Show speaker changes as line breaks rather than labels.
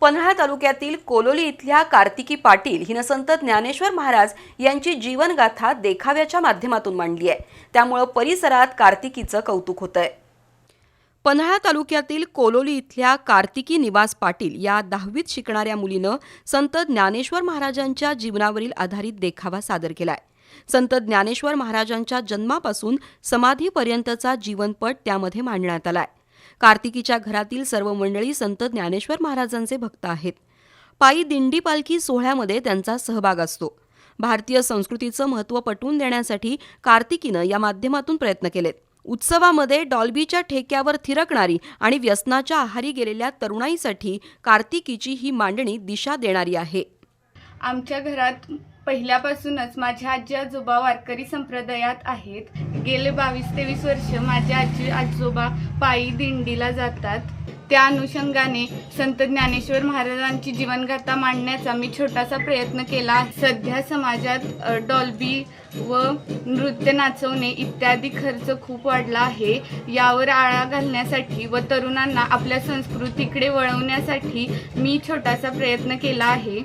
पन्हाळा तालुक्यातील कोलोली इथल्या कार्तिकी पाटील हिनं संत ज्ञानेश्वर महाराज यांची जीवनगाथा देखाव्याच्या माध्यमातून मांडली आहे. त्यामुळं परिसरात कार्तिकीचं कौतुक होतंय. पन्हाळा तालुक्यातील कोलोली इथल्या कार्तिकी निवास पाटील या दहावीत शिकणाऱ्या मुलीनं संत ज्ञानेश्वर महाराजांच्या जीवनावरील आधारित देखावा सादर केलाय. संत ज्ञानेश्वर महाराजांच्या जन्मापासून समाधीपर्यंतचा जीवनपट त्यामध्ये मांडण्यात आलाय. कार्तिकीच्या घरातील सर्व मंडळी संत ज्ञानेश्वर महाराजांचे भक्त आहेत. पायी दिंडी पालखी सोहळ्यामध्ये त्यांचा सहभाग असतो. भारतीय संस्कृतीचं महत्त्व पटवून देण्यासाठी कार्तिकीनं या माध्यमातून प्रयत्न केलेत. उत्सवामध्ये डॉल्बीच्या ठेक्यावर थिरकणारी आणि व्यसनाच्या आहारी गेलेल्या तरुणाईसाठी कार्तिकीची ही मांडणी दिशा देणारी आहे.
आमच्या घरात पहिल्यापासूनच माझे आजी आजोबा वारकरी संप्रदायात आहेत. गेले बावीस तेवीस वर्ष माझे आजी आजोबा पायी दिंडीला जातात. त्या अनुषंगाने संत ज्ञानेश्वर महाराजांची जीवनगाथा मांडण्याचा मी छोटासा प्रयत्न केला सध्या समाजात डॉल्बी व नृत्य नाचवणे इत्यादी खर्च खूप वाढला आहे. यावर आळा घालण्यासाठी व तरुणांना आपल्या संस्कृतीकडे वळवण्यासाठी मी छोटासा प्रयत्न केला आहे.